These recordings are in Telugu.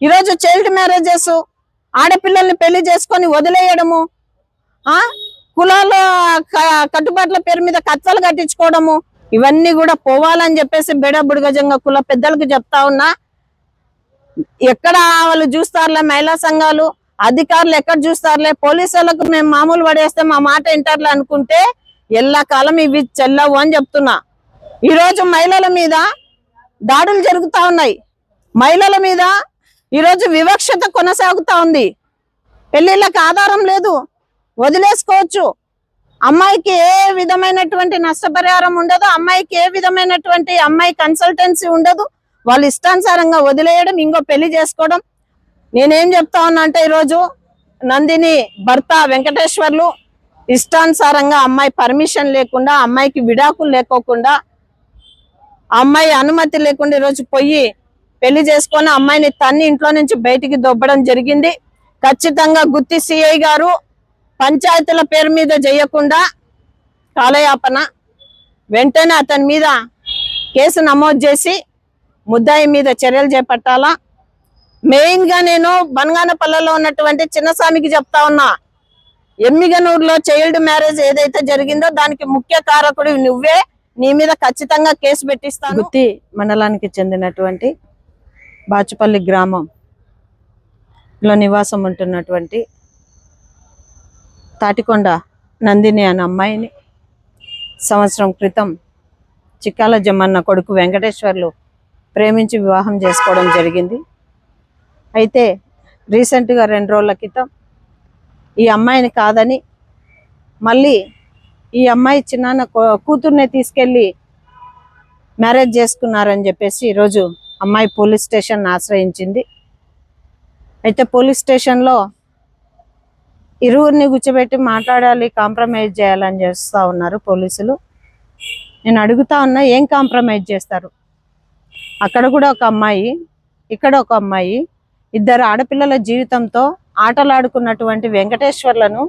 ఈరోజు చైల్డ్ మ్యారేజెస్ ఆడపిల్లల్ని పెళ్ళి చేసుకొని వదిలేయడము ఆ? కులాల కట్టుబాట్ల పేరు మీద కత్తలు కట్టించుకోవడము ఇవన్నీ కూడా పోవాలని చెప్పేసి బెడ బుడగజంగా కుల పెద్దలకు చెప్తా ఉన్నా. ఎక్కడ వాళ్ళు చూస్తారులే మహిళా సంఘాలు అధికారులు ఎక్కడ చూస్తారులే పోలీసులకు మేము మామూలు పడేస్తే మా మాట వింటారులే అనుకుంటే ఎల్లకాలం ఇవి చెల్లవు అని చెప్తున్నా. ఈరోజు మహిళల మీద దాడులు జరుగుతా ఉన్నాయి. మహిళల మీద ఈరోజు వివక్షత కొనసాగుతా ఉంది. పెళ్ళిళ్ళకి ఆధారం లేదు. వదిలేసుకోవచ్చు. అమ్మాయికి ఏ విధమైనటువంటి నష్టపరిహారం ఉండదు. అమ్మాయికి ఏ విధమైనటువంటి అమ్మాయి కన్సల్టెన్సీ ఉండదు. వాళ్ళు ఇష్టానుసారంగా వదిలేయడం ఇంకో పెళ్ళి చేసుకోవడం. నేనేం చెప్తా ఉన్నా అంటే ఈరోజు నందిని భర్త వెంకటేశ్వర్లు ఇష్టానుసారంగా అమ్మాయి పర్మిషన్ లేకుండా అమ్మాయికి విడాకులు లేకోకుండా అమ్మాయి అనుమతి లేకుండా ఈరోజు పోయి పెళ్ళి చేసుకొని అమ్మాయిని తన్ని ఇంట్లో నుంచి బయటికి దొబ్బడం జరిగింది. ఖచ్చితంగా గుత్తి సిఐ గారు పంచాయతీల పేరు మీద చేయకుండా కాలయాపన వెంటనే అతని మీద కేసు నమోదు చేసి ముద్దాయి మీద చర్యలు చేపట్టాలా? మెయిన్గా నేను బనగానపల్లెలో ఉన్నటువంటి చిన్నస్వామికి చెప్తా ఉన్నా. ఎమ్మిగనూరులో చైల్డ్ మ్యారేజ్ ఏదైతే జరిగిందో దానికి ముఖ్య కారకుడు నువ్వే. నీ మీద ఖచ్చితంగా కేసు పెట్టిస్తాను. మండలానికి చెందినటువంటి బాచుపల్లి గ్రామంలో నివాసం ఉంటున్నటువంటి తాటికొండ నందిని అనే అమ్మాయిని సంవత్సరం క్రితం చిక్కాల జమ్మన్న కొడుకు వెంకటేశ్వర్లు ప్రేమించి వివాహం చేసుకోవడం జరిగింది. అయితే రీసెంట్గా రెండు రోజుల క్రితం ఈ అమ్మాయిని కాదని మళ్ళీ ఈ అమ్మాయి చిన్నాన్న కూతుర్నే తీసుకెళ్ళి మ్యారేజ్ చేసుకున్నారని చెప్పేసి ఈరోజు అమ్మాయి పోలీస్ స్టేషన్ ఆశ్రయించింది. అయితే పోలీస్ స్టేషన్లో ఇరువురిని కూర్చోబెట్టి మాట్లాడాలి కాంప్రమైజ్ చేయాలని చేస్తూ ఉన్నారు పోలీసులు. నేను అడుగుతా ఉన్నా ఏం కాంప్రమైజ్ చేస్తారు? అక్కడ కూడా ఒక అమ్మాయి ఇక్కడ ఒక అమ్మాయి ఇద్దరు ఆడపిల్లల జీవితంతో ఆటలాడుకున్నటువంటి వెంకటేశ్వర్లను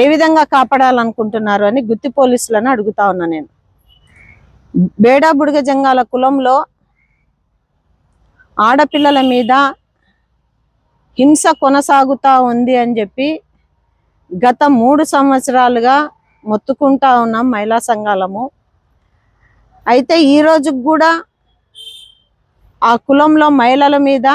ఏ విధంగా కాపాడాలనుకుంటున్నారు అని గుత్తి పోలీసులను అడుగుతా ఉన్నా నేను. బేడా బుడిగ జంగాల కులంలో ఆడపిల్లల మీద హింస కొనసాగుతా ఉంది అని చెప్పి గత మూడు సంవత్సరాలుగా మొత్తుకుంటా ఉన్నాం మహిళా సంఘాలము. అయితే ఈరోజు కూడా ఆ కులంలో మహిళల మీద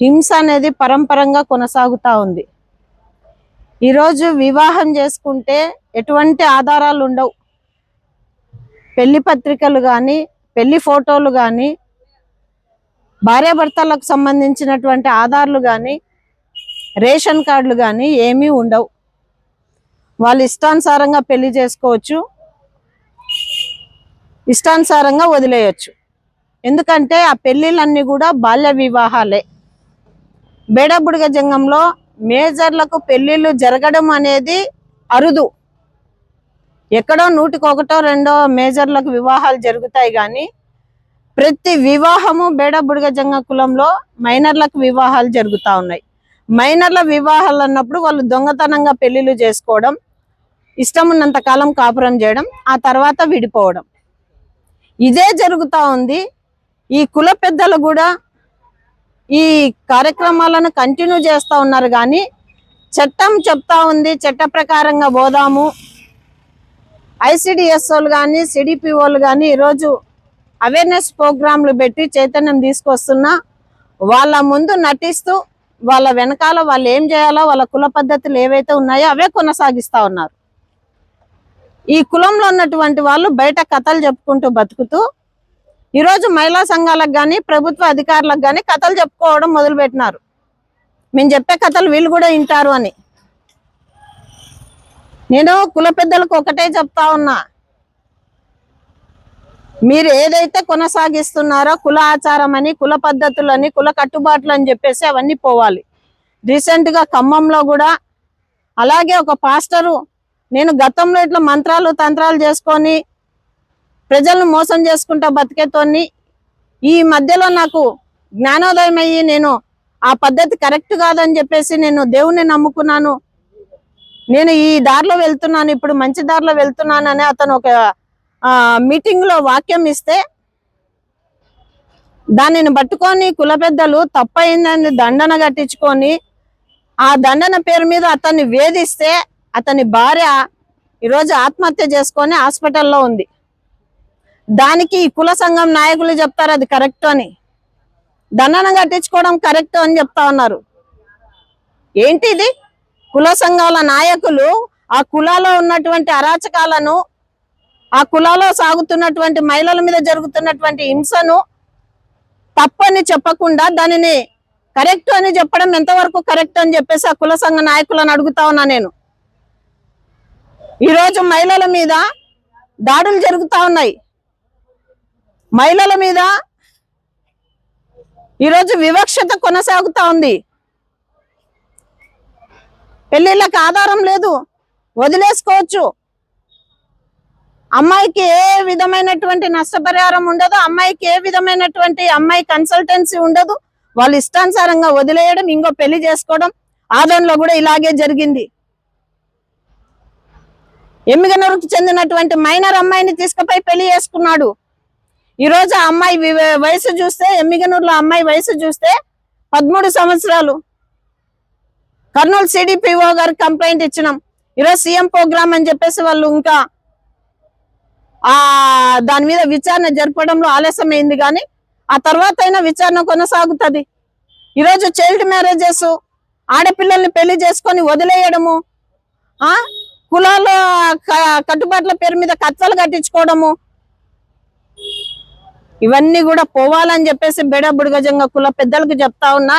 హింస అనేది పరంపరంగా కొనసాగుతా ఉంది. ఈరోజు వివాహం చేసుకుంటే ఎటువంటి ఆధారాలు ఉండవు. పెళ్ళి పత్రికలు కానీ పెళ్ళి ఫోటోలు కానీ భార్యాభర్తలకు సంబంధించినటువంటి ఆధార్లు కానీ రేషన్ కార్డులు కానీ ఏమీ ఉండవు. వాళ్ళు ఇష్టానుసారంగా పెళ్ళి చేసుకోవచ్చు. ఇష్టానుసారంగా వదిలేయచ్చు. ఎందుకంటే ఆ పెళ్ళిళ్ళన్నీ కూడా బాల్య వివాహాలే. బేడబుడిగ జంగంలో మేజర్లకు పెళ్ళిళ్ళు జరగడం అనేది అరుదు. ఎక్కడో నూటికి ఒకటో రెండో మేజర్లకు వివాహాలు జరుగుతాయి కానీ ప్రతి వివాహము బేడ బుడిగజంగ కులంలో మైనర్లకు వివాహాలు జరుగుతూ ఉన్నాయి. మైనర్ల వివాహాలు అన్నప్పుడు వాళ్ళు దొంగతనంగా పెళ్ళిళ్ళు చేసుకోవడం ఇష్టం ఉన్నంత కాలం కాపురం చేయడం ఆ తర్వాత విడిపోవడం. ఇదే జరుగుతూ ఉంది. ఈ కుల పెద్దలు కూడా ఈ కార్యక్రమాలను కంటిన్యూ చేస్తూ ఉన్నారు కానీ చట్టం చెప్తా ఉంది చట్ట ప్రకారంగా పోదాము ఐసిడిఎస్ వాళ్ళు కానీ సిడిపిఓలు కానీ ఈరోజు అవేర్నెస్ ప్రోగ్రాంలు పెట్టి చైతన్యం తీసుకొస్తున్నా వాళ్ళ ముందు నటిస్తూ వాళ్ళ వెనకాల వాళ్ళు ఏం చేయాలో వాళ్ళ కుల పద్ధతులు ఏవైతే ఉన్నాయో అవే కొనసాగిస్తా ఉన్నారు. ఈ కులంలో ఉన్నటువంటి వాళ్ళు బయట కథలు చెప్పుకుంటూ బతుకుతూ ఈరోజు మహిళా సంఘాలకు కానీ ప్రభుత్వ అధికారులకు కానీ కథలు చెప్పుకోవడం మొదలుపెట్టినారు. మేము చెప్పే కథలు వీళ్ళు కూడా వింటారు అని. నేను కుల పెద్దలకు ఒకటే చెప్తా ఉన్నా. మీరు ఏదైతే కొనసాగిస్తున్నారో కుల ఆచారం అని కుల పద్ధతులని కుల కట్టుబాట్లు అని చెప్పేసి అవన్నీ పోవాలి. రీసెంట్గా ఖమ్మంలో కూడా అలాగే ఒక పాస్టరు నేను గతంలో ఇట్లా మంత్రాలు తంత్రాలు చేసుకొని ప్రజలను మోసం చేసుకుంటా బతికేతోని ఈ మధ్యలో నాకు జ్ఞానోదయం అయ్యి నేను ఆ పద్ధతి కరెక్ట్ కాదని చెప్పేసి నేను దేవుణ్ణి నమ్ముకున్నాను. నేను ఈ దారిలో వెళ్తున్నాను ఇప్పుడు మంచి దారిలో వెళ్తున్నాను అని అతను ఒక మీటింగ్లో వాక్యం ఇస్తే దానిని పట్టుకొని కుల పెద్దలు తప్పయిందని దండన కట్టించుకొని ఆ దండన పేరు మీద అతన్ని వేధిస్తే అతని భార్య ఈరోజు ఆత్మహత్య చేసుకొని హాస్పిటల్లో ఉంది. దానికి కుల సంఘం నాయకులు చెప్తారు అది కరెక్ట్ అని. దండన కట్టించుకోవడం కరెక్ట్ అని చెప్తా ఉన్నారు. ఏంటి ఇది? కుల సంఘాల నాయకులు ఆ కులాలో ఉన్నటువంటి అరాచకాలను ఆ కులాలో సాగుతున్నటువంటి మహిళల మీద జరుగుతున్నటువంటి హింసను తప్పని చెప్పకుండా దానిని కరెక్ట్ అని చెప్పడం ఎంతవరకు కరెక్ట్ అని చెప్పేసి ఆ కుల సంఘ నాయకులను అడుగుతా ఉన్నా నేను. ఈరోజు మహిళల మీద దాడులు జరుగుతూ ఉన్నాయి. మహిళల మీద ఈరోజు వివక్షత కొనసాగుతా ఉంది. పెళ్ళిళ్ళకి ఆధారం లేదు. వదిలేసుకోవచ్చు. అమ్మాయికి ఏ విధమైనటువంటి నష్టపరిహారం ఉండదు. అమ్మాయికి ఏ విధమైనటువంటి అమ్మాయి కన్సల్టెన్సీ ఉండదు. వాళ్ళు ఇష్టానుసారంగా వదిలేయడం ఇంకో పెళ్ళి చేసుకోవడం ఆదంలో కూడా ఇలాగే జరిగింది. ఎమ్మిగనూరుకు చెందినటువంటి మైనర్ అమ్మాయిని తీసుకుపోయి పెళ్ళి చేసుకున్నాడు. ఈ రోజు ఆ అమ్మాయి వయసు చూస్తే ఎమ్మిగనూరులో అమ్మాయి వయసు చూస్తే పదమూడు సంవత్సరాలు. కర్నూలు సిడిపిఓ గారికి కంప్లైంట్ ఇచ్చినాం. ఈరోజు సీఎం ప్రోగ్రామ్ అని చెప్పేసి వాళ్ళు ఇంకా ఆ దాని మీద విచారణ జరపడంలో ఆలస్యమైంది కానీ ఆ తర్వాత అయినా విచారణ కొనసాగుతుంది. ఈరోజు చైల్డ్ మ్యారేజెస్ ఆడపిల్లల్ని పెళ్ళి చేసుకొని వదిలేయడము ఆ కులాల కట్టుబాట్ల పేరు మీద కచ్చలు కట్టించుకోవడము ఇవన్నీ కూడా పోవాలని చెప్పేసి బెడబుడుగజంగా కుల పెద్దలకు చెప్తా ఉన్నా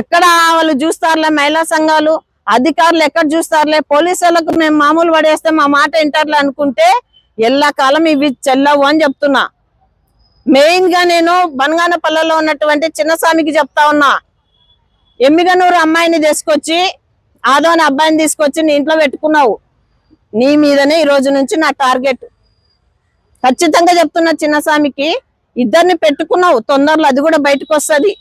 ఎక్కడ వాళ్ళు చూస్తారులే మహిళా సంఘాలు? అధికారులు ఎక్కడ చూస్తారులే? పోలీసులకు మేము మామూలు పడేస్తే మా మాట వింటారులే అనుకుంటే ఎల్లకాలం ఇవి చెల్లవు అని చెప్తున్నా. మెయిన్గా నేను బనగానపల్లెలో ఉన్నటువంటి చిన్నస్వామికి చెప్తా ఉన్నా. ఎమ్మిగనూరు అమ్మాయిని తీసుకొచ్చి ఆదోని అబ్బాయిని తీసుకొచ్చి నీ ఇంట్లో పెట్టుకున్నావు. నీ మీదనే ఈ రోజు నుంచి నా టార్గెట్. ఖచ్చితంగా చెప్తున్నా చిన్నస్వామికి ఇద్దరిని పెట్టుకున్నావు. తొందరలో అది కూడా బయటకు వస్తుంది.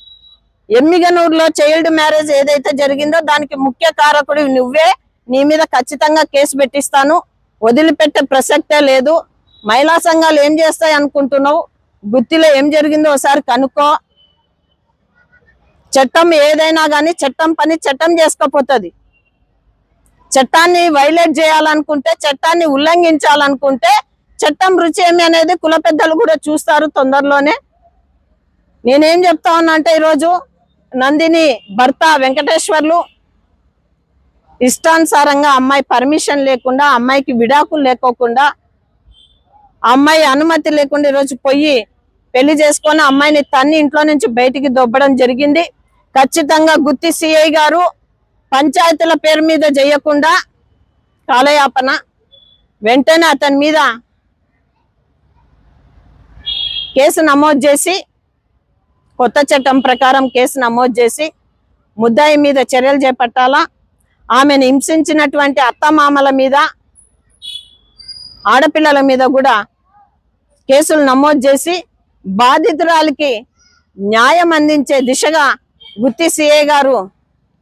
ఎమ్మిగనూరులో చైల్డ్ మ్యారేజ్ ఏదైతే జరిగిందో దానికి ముఖ్య కారకుడు నువ్వే. నీ మీద ఖచ్చితంగా కేసు పెట్టిస్తాను. వదిలిపెట్టే ప్రసక్తే లేదు. మహిళా సంఘాలు ఏం చేస్తాయి అనుకుంటున్నావు? గుత్తిలో ఏం జరిగిందో ఒకసారి కనుక్కో. చట్టం ఏదైనా కానీ చట్టం పని చట్టం చేసుకోపోతుంది. చట్టాన్ని వైలేట్ చేయాలనుకుంటే చట్టాన్ని ఉల్లంఘించాలనుకుంటే చట్టం రుచి ఏమి అనేది కుల పెద్దలు కూడా చూస్తారు తొందరలోనే. నేనేం చెప్తా ఉన్నా అంటే ఈరోజు నందిని భర్త వెంకటేశ్వర్లు ఇష్టానుసారంగా అమ్మాయి పర్మిషన్ లేకుండా అమ్మాయికి విడాకులు లేకోకుండా అమ్మాయి అనుమతి లేకుండా ఈరోజు పోయి పెళ్ళి చేసుకొని అమ్మాయిని తన్ని ఇంట్లో నుంచి బయటికి దొబ్బడం జరిగింది. ఖచ్చితంగా గుత్తి సిఐ గారు పంచాయతీల పేరు మీద చేయకుండా కాలయాపన వెంటనే అతని మీద కేసు నమోదు చేసి కొత్త చట్టం ప్రకారం కేసు నమోదు చేసి ముద్దాయి మీద చర్యలు చేపట్టాలా? ఆమెను హింసించినటువంటి అత్తమామల మీద ఆడపిల్లల మీద కూడా కేసులు నమోదు చేసి బాధితురాలికి న్యాయం అందించే దిశగా గుత్తి సిఏ గారు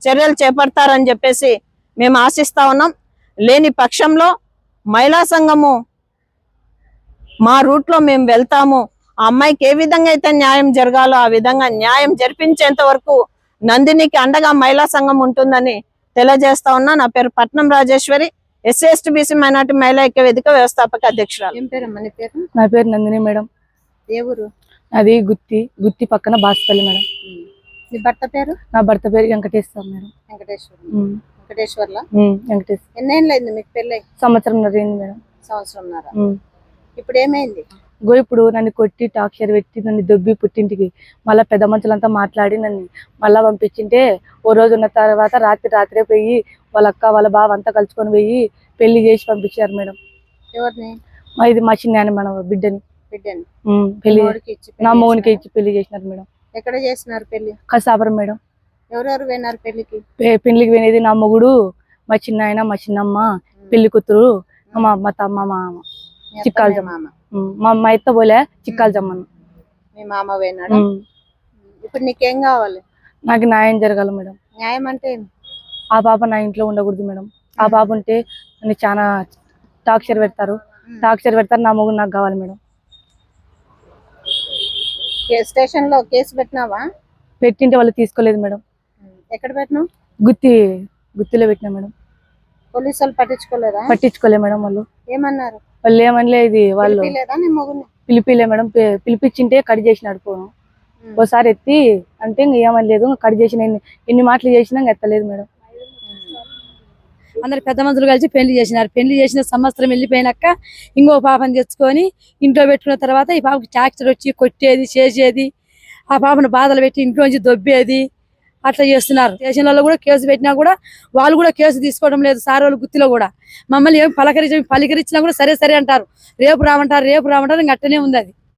చర్యలు చేపడతారని చెప్పేసి మేము ఆశిస్తా ఉన్నాం. లేని పక్షంలో మహిళా సంఘము మా రూట్లో మేము వెళ్తాము. ఆ అమ్మాయికి ఏ విధంగా అయితే న్యాయం జరగాలో ఆ విధంగా న్యాయం జరిపించేంత వరకు నందినికి అండగా మహిళా సంఘం ఉంటుందని తెలియజేస్తా ఉన్నా. నా పేరు Patnam Rajeshwari SC ST BC minority మహిళా ఐక్య వేదిక వ్యవస్థాపక అధ్యక్షురాలు. నీ పేరు? నా పేరు నందిని మేడం. ఏ ఊరు? అది గుత్తి గుత్తి పక్కన బాస్పల్లి మేడం. నీ భర్త పేరు? నా భర్త పేరు వెంకటేశ్వర మేడం. వెంకటేశ్వర. వెంకటేశ్వర్ల? వెంకటేశ్వర. ఎన్నేళ్ళు అయింది మీకు పెళ్ళి? సంవత్సరం మేడం. సంవత్సరంన్నర. ఉమ్. ఇప్పుడు ఏమైంది? గో ఇప్పుడు నన్ను కొట్టి టార్చర్ పెట్టి నన్ను దొబ్బి పుట్టింటికి మళ్ళీ పెద్ద మనుషులంతా మాట్లాడి నన్ను మళ్ళా పంపించింటే ఓ రోజు ఉన్న తర్వాత రాత్రి రాత్రే పోయి వాళ్ళ అక్క వాళ్ళ బావ అంతా కలుసుకొని పోయి పెళ్ళి చేసి పంపించారు మేడం. ఎవరిని? మా ఇది మా చిన్న మన బిడ్డని. బిడ్డని. పెళ్ళి నా మౌనికి? ఇచ్చి పెళ్ళి చేసినారు. మేడం. ఎక్కడ చేసినారు పెళ్ళి? కసాపురం మేడం. ఎవరెవరు పోయినారు పెళ్ళికి? పెళ్ళికి పోయినది నా మొగుడు మా చిన్న ఆయన మా చిన్నమ్మ పెళ్ళి కూతురు మా మా తమ్మ మా చిక్కాలు మీ జమ్మ. మామ. ఉమ్, మా మా ఎత్త పోలే చిక్కాలు జమ్మను. మీ మామ పోయినాడు? ఇప్పుడు నీకేం కావాలి? నాకు న్యాయం జరగాలి మేడం. న్యాయం అంటే? ఆ పాప నా ఇంట్లో ఉండకూడదు మేడం. ఆ పాప ఉంటే నన్ను చాలా టార్చర్ పెడతారు. ఉమ్. టార్చర్ పెడతారు నా మొగుడు నాకు కావాలి మేడం. స్టేషన్లో కేసు పెట్టినావా? పెట్టింటే వాళ్ళు తీసుకోలేదు మేడం. ఎక్కడ పెట్టినావు? గుత్తి గుత్తిలో పెట్టినా మేడం. పోలీసు వాళ్ళు పట్టించుకోలేదా? పట్టించుకోలే మేడం వాళ్ళు. ఏమన్నారు? వాళ్ళు ఏమనలే ఇది వాళ్ళు లేదా నీ మొగుని పిలిపిలే మేడం. పిలిపించింటే కట్ చేసినాడు ఫోను. ఓసారి ఎత్తి అంటే ఇంక ఏమనలేదు. ఇంక కట్ చేసిన ఎన్ని మాటలు చేసినా ఇంక ఎత్తలేదు మేడం. అందరు పెద్ద మనుషులు కలిసి పెళ్ళి చేసినారు. పెళ్ళి చేసిన సంవత్సరం వెళ్ళిపోయినాక ఇంకో పాపని తెచ్చుకొని ఇంట్లో పెట్టుకున్న తర్వాత ఈ పాపకి ట్రాక్టర్ వచ్చి కొట్టేది చేసేది. ఆ పాపను బాధలు పెట్టి ఇంట్లోంచి దొబ్బేది. అట్లా చేస్తున్నారు. స్టేషన్లలో కూడా కేసు పెట్టినా కూడా వాళ్ళు కూడా కేసు తీసుకోవడం లేదు సార్ వాళ్ళు గుత్తిలో కూడా. మమ్మల్ని ఏం పలకరించి పలకరించినా కూడా సరే సరే అంటారు. రేపు రామంటారు రేపు రామంటారు ఇంక అట్టనే ఉంది అది.